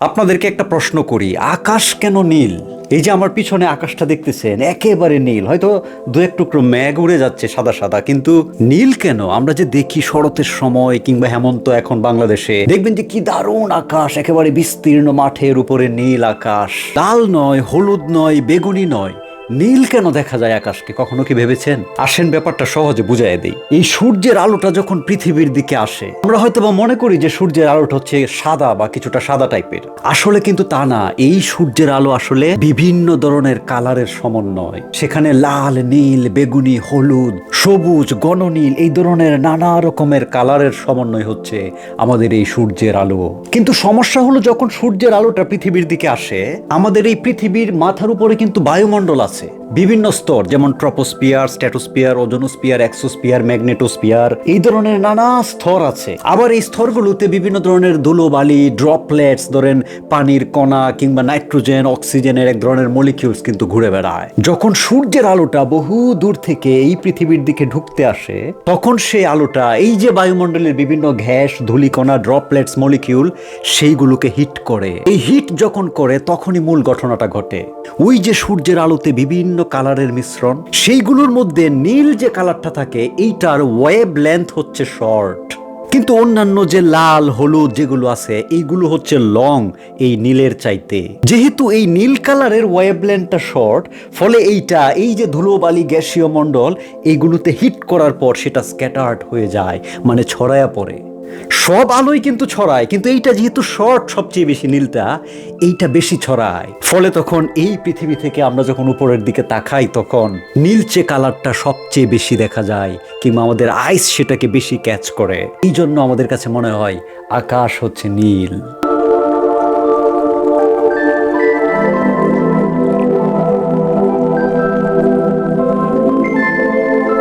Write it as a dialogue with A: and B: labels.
A: আপনাদেরকে একটা প্রশ্ন করি, আকাশ কেন নীল? এই যে আমার পিছনে আকাশটা দেখতেছেন, একেবারে নীল। হয়তো দু এক টুকরো ম্যাগ উড়ে যাচ্ছে সাদা সাদা, কিন্তু নীল কেন? আমরা যে দেখি শরতের সময় কিংবা হেমন্ত এখন বাংলাদেশে, দেখবেন যে কি দারুণ আকাশ, একেবারে বিস্তীর্ণ মাঠের উপরে নীল আকাশ। লাল নয়, হলুদ নয়, বেগুনি নয়। নীল কেন দেখা যায় আকাশকে? কখনো কি ভেবেছেন? আসেন ব্যাপারটা সহজে বুঝাই দেই। এই সূর্যের আলোটা যখন পৃথিবীর দিকে আসে, আমরা হয়তো বা মনে করি যে সূর্যের আলোটা হচ্ছে সাদা বা কিছুটা সাদা টাইপের। আসলে কিন্তু তা না। এই সূর্যের আলো আসলে বিভিন্ন ধরনের কালারের সমন্বয়। সেখানে লাল, নীল, বেগুনি, হলুদ, সবুজ, গণনীল, এই ধরনের নানা রকমের কালারের সমন্বয় হচ্ছে আমাদের এই সূর্যের আলো। কিন্তু সমস্যা হলো যখন সূর্যের আলোটা পৃথিবীর দিকে আসে, আমাদের এই পৃথিবীর মাথার উপরে কিন্তু বায়ুমণ্ডল আছে। avance. বিভিন্ন স্তর, যেমন troposphere stratosphere ozonosphere exosphere magnetosphere এই ধরনের নানা স্তর আছে। আবার এই স্তরগুলোতে বিভিন্ন ধরনের ধুলোবালি ড্রপলেটস, ধরেন পানির কণা কিংবা নাইট্রোজেন, অক্সিজেনের এক ধরনের মলিকিউলস কিন্তু ঘুরে বেড়ায়। যখন সূর্যের আলোটা বহু দূর থেকে এই পৃথিবীর দিকে ঢুকতে আসে, তখন সেই আলোটা, এই যে বায়ুমণ্ডলের বিভিন্ন গ্যাস, ধূলিকণা, ড্রপলেটস মলিকিউল সেইগুলোকে হিট করে। এই হিট যখন করে, তখনই মূল ঘটনাটা ঘটে। ওই যে সূর্যের আলোতে বিভিন্ন কালারের মিশ্রণ। সেইগুলোর মধ্যে নীল যে কালারটা থাকে, এইটার ওয়েব লেন্থ হচ্ছে শর্ট। কিন্তু অন্যান্য যে লাল, হলুদ যেগুলো আছে, এইগুলো হচ্ছে লং এই নীলের চাইতে। যেহেতু এই নীল কালারের ওয়েবলেন্থটা শর্ট, ফলে এইটা, এই যে ধুলোবালি গ্যাসীয় মণ্ডল এইগুলোতে হিট করার পর সেটা স্ক্যাটার্ড হয়ে যায় মানে ছড়ায়া পড়ে। সব আলোই কিন্তু ছড়ায়, কিন্তু এইটা যেহেতু শর্ট সবচেয়ে বেশি নীলটা, এইটা বেশি ছড়ায়। ফলে তখন এই পৃথিবী থেকে আমরা যখন উপরের দিকে তাকাই, তখন নীলচে কালারটা সবচেয়ে বেশি দেখা যায়, কিংবা আমাদের আইস সেটাকে বেশি ক্যাচ করে। এই জন্য আমাদের কাছে মনে হয় আকাশ হচ্ছে নীল।